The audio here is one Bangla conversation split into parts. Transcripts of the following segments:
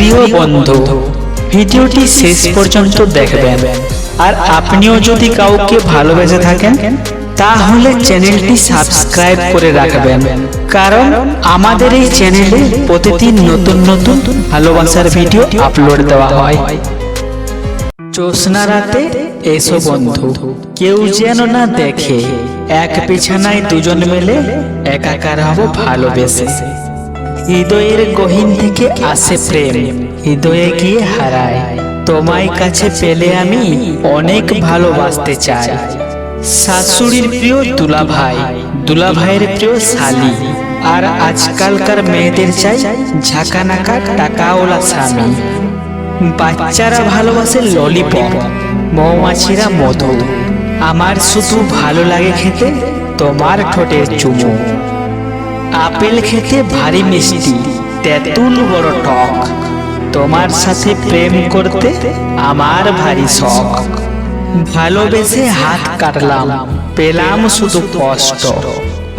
প্রিয় বন্ধু, ভিডিওটি শেষ পর্যন্ত দেখবেন। আর আপনিও যদি কাউকে ভালোবেসে থাকেন, তাহলে চ্যানেলটি সাবস্ক্রাইব করে রাখবেন। কারণ আমাদের এই চ্যানেলে প্রতিদিন নতুন নতুন ভালোবাসার ভিডিও আপলোড দেওয়া হয়। জ্যোৎস্না রাতে এসো বন্ধু, কেউ যেন না দেখে, এক বিছানায় দুজন মিলে একাকার হব ভালোবেসে। হৃদয়ের গহীন থেকে আসে প্রেম। হৃদয়ে গিয়ে হারায়। তোমায় কাছে পেলে আমি অনেক ভালোবাসতে চাই। শাশুড়ির প্রিয় দুলা ভাই দুলা ভাইয়ের প্রিয় শালি। আর আজকালকার মেয়েদের চাই ঝাঁকানাকা টাকাওয়ালা স্বামী। বাচ্চারা ভালোবাসে ললিপপ, মৌমাছিরা মধু। আমার শুধু ভালো লাগে খেতে তোমার ঠোঁটের চুমু। আপেল খেতে ভারী মিষ্টি, তেঁতুল বড় টক। তোমার সাথে প্রেম করতে আমার ভারী শখ। ভালোবেসে হাত কাটলাম, পেলাম শুধু কষ্ট।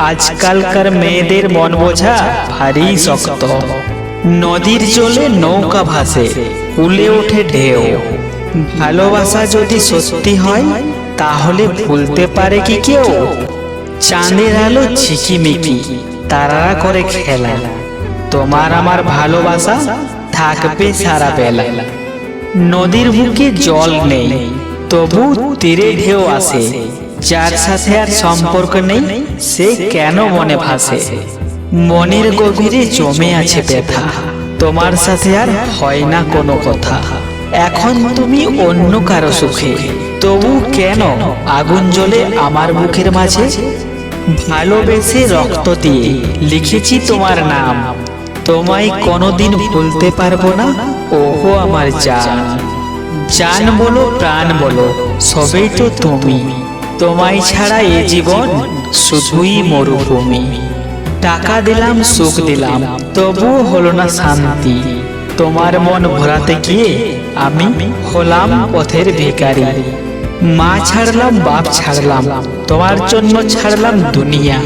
আজকালকার মেয়েদের মন বোঝা ভারী শক্ত। নদীর জলে নৌকা ভাসে উলে ওঠে ঢেউ। ভালোবাসা যদি সত্যি হয়, তাহলে ভুলতে পারে কি কেউ? চাঁদের আলো ঝিকিমিকি। তারারা করে খেলা। তোমার আমার ভালোবাসা থাকবে সারা বেলা। নদীর বুকে জল নেই, তবু তীরে ঢেউ আসে যার সাথে আর সম্পর্ক নেই, সে কেন মনে ভাসে? মনের গভীরে জমে আছে ব্যথা। তোমার সাথে আর হয় না কোনো কথা। এখন তুমি অন্য কারও সুখে। তবু কেন আগুন জ্বলে আমার বুকের মাঝে? ভালোবেসে রক্ত দিয়ে লিখেছি তোমার নাম। তোমায় কোনোদিন ভুলতে পারব না। ওহো, আমার জান। জান বলো, প্রাণ বলো, সবেই তো তুমি। তোমায় ছাড়া এ জীবন শুধুই মরুভূমি। টাকা দিলাম, সুখ দিলাম, তবুও হলো না শান্তি। তোমার মন ভরাতে গিয়ে আমি হলাম পথের ভিখারি। মা ছাড়লাম, বাপ ছাড়লাম, তোমার জন্য ছাড়লাম দুনিয়া।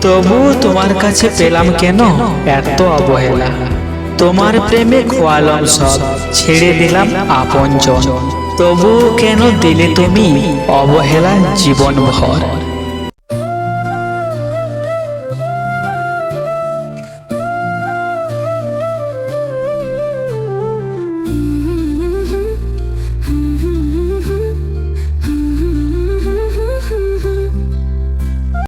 তবু তোমার কাছে পেলাম কেন? এত অবহেলা। তোমার প্রেমে খোয়ালাম সব, ছেড়ে দিলাম আপন জন তবু কেন দিলে তুমি অবহেলা জীবন ভর